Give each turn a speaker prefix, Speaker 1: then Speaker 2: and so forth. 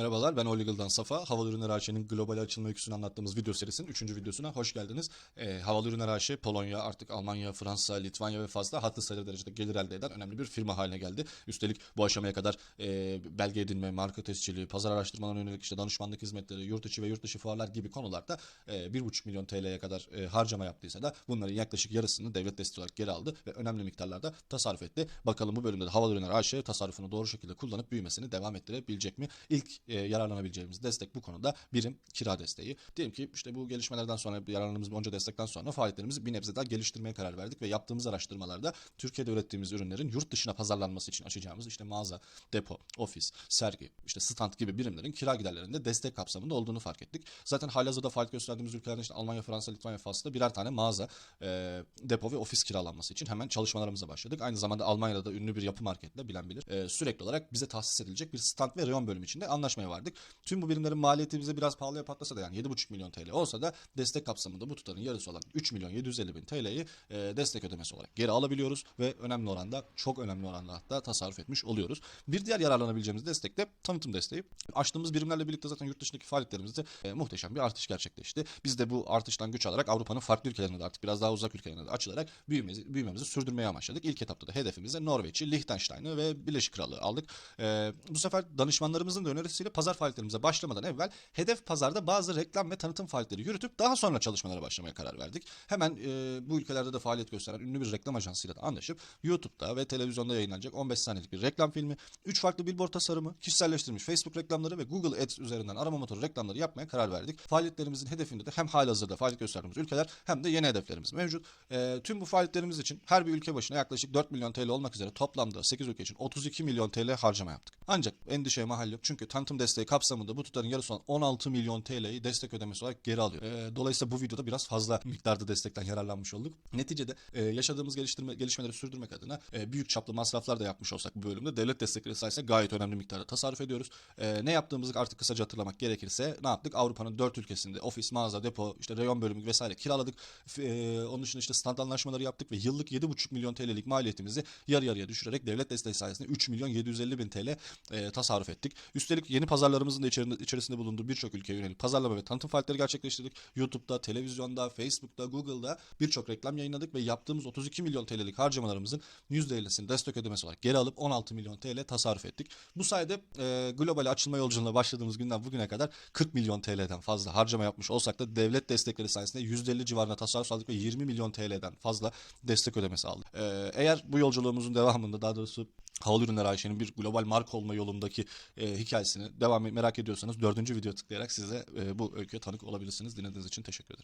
Speaker 1: Merhabalar ben Olegal'dan Safa. Havalı Ürünler AŞ'nin global açılma öyküsünü anlattığımız video serisinin 3. videosuna hoş geldiniz. Ee, Havalı Ürünler AŞ Polonya, artık Almanya, Fransa, Litvanya ve Fas'ta hattı sayılı derecede gelir elde eden önemli bir firma haline geldi. Üstelik bu aşamaya kadar e, belge edinme, marka tescili, pazar araştırmalarına yönelik işte danışmanlık hizmetleri, yurt içi ve yurt dışı fuarlar gibi konularda e, 1,5 milyon TL'ye kadar e, harcama yaptıysa da bunların yaklaşık yarısını devlet desteği olarak geri aldı ve önemli miktarlarda tasarruf etti. Bakalım bu bölümde de Havalı Ürünler AŞ tasarrufunu doğru şekilde kullanıp büyümesini devam ettirebilecek mi? İlk e, yararlanabileceğimiz destek bu konuda birim kira desteği. Diyelim ki işte bu gelişmelerden sonra yararlandığımız onca destekten sonra faaliyetlerimizi bir nebze daha geliştirmeye karar verdik ve yaptığımız araştırmalarda Türkiye'de ürettiğimiz ürünlerin yurt dışına pazarlanması için açacağımız işte mağaza, depo, ofis, sergi, işte stand gibi birimlerin kira giderlerinde destek kapsamında olduğunu fark ettik. Zaten halihazırda faaliyet gösterdiğimiz ülkelerde işte Almanya, Fransa, Litvanya, Fas'ta birer tane mağaza, e, depo ve ofis kiralanması için hemen çalışmalarımıza başladık. Aynı zamanda Almanya'da da ünlü bir yapı marketle bilen bilir. e, sürekli olarak bize tahsis edilecek bir stand ve reyon bölümü içinde anlaşmaya vardık. Tüm bu birimlerin maliyeti bize biraz pahalıya patlasa da yani 7,5 milyon TL olsa da destek kapsamında bu tutarın yarısı olan 3 milyon 750 bin TL'yi e, destek ödemesi olarak geri alabiliyoruz ve önemli oranda çok önemli oranda hatta tasarruf etmiş oluyoruz. Bir diğer yararlanabileceğimiz destek de tanıtım desteği. Açtığımız birimlerle birlikte zaten yurt dışındaki faaliyetlerimizde e, muhteşem bir artış gerçekleşti. Biz de bu artıştan güç alarak Avrupa'nın farklı ülkelerine de artık biraz daha uzak ülkelerine de açılarak büyümemizi, büyümemizi sürdürmeye amaçladık. İlk etapta da hedefimize Norveç'i, Liechtenstein'ı ve Birleşik Krallığı aldık. E, bu sefer danışmanlarımızın da önerisiyle pazar faaliyetlerimize başlamadan evvel hedef pazarda bazı reklam ve tanıtım faaliyetleri yürütüp daha sonra çalışmalara başlamaya karar verdik. Hemen e, bu ülkelerde de faaliyet gösteren ünlü bir reklam ajansıyla da anlaşıp YouTube'da ve televizyonda yayınlanacak 15 saniyelik bir reklam filmi, 3 farklı billboard tasarımı, kişiselleştirilmiş Facebook reklamları ve Google Ads üzerinden arama motoru reklamları yapmaya karar verdik. Faaliyetlerimizin hedefinde de hem halihazırda faaliyet gösterdiğimiz ülkeler hem de yeni hedeflerimiz mevcut. E, tüm bu faaliyetlerimiz için her bir ülke başına yaklaşık 4 milyon TL olmak üzere toplamda 8 ülke için 32 milyon TL harcama yaptık. Ancak endişeye mahal yok çünkü tanıtım desteği kapsamında bu tutarın yarısı olan 16 milyon TL'yi destek ödemesi olarak geri alıyor. E, dolayısıyla bu videoda biraz fazla miktarda destekten yararlanmış olduk. Neticede e, yaşadığımız geliştirme gelişmeleri sürdürmek adına e, büyük çaplı masraflar da yapmış olsak bu bölümde devlet destekleri sayesinde gayet önemli miktarda tasarruf ediyoruz. E, ne yaptığımızı artık kısaca hatırlamak gerekirse ne yaptık? Avrupa'nın 4 ülkesinde ofis, mağaza, depo, işte reyon bölümü vesaire kiraladık. E, onun dışında işte stand anlaşmaları yaptık ve yıllık 7,5 milyon TL'lik maliyetimizi yarı yarıya düşürerek devlet desteği sayesinde 3 milyon 750 bin TL e, tasarruf ettik. Üstelik yeni pazarlarımızın da içerisinde, bulunduğu birçok ülkeye yönelik pazarlama ve tanıtım faaliyetleri gerçekleştirdik. YouTube'da, televizyonda, Facebook'ta, Google'da birçok reklam yayınladık ve yaptığımız 32 milyon TL'lik harcamalarımızın %50'sini destek ödemesi olarak geri alıp 16 milyon TL tasarruf ettik. Bu sayede e, global açılma yolculuğuna başladığımız günden bugüne kadar 40 milyon TL'den fazla harcama yapmış olsak da devlet destekleri sayesinde %50 civarında tasarruf sağladık ve 20 milyon TL'den fazla destek ödemesi aldık. E, eğer bu yolculuğumuzun devamında daha doğrusu Havalı Ürünler Ayşe'nin bir global marka olma yolundaki e, hikayesini devam merak ediyorsanız dördüncü video tıklayarak size e, bu öyküye tanık olabilirsiniz. Dinlediğiniz için teşekkür ederim.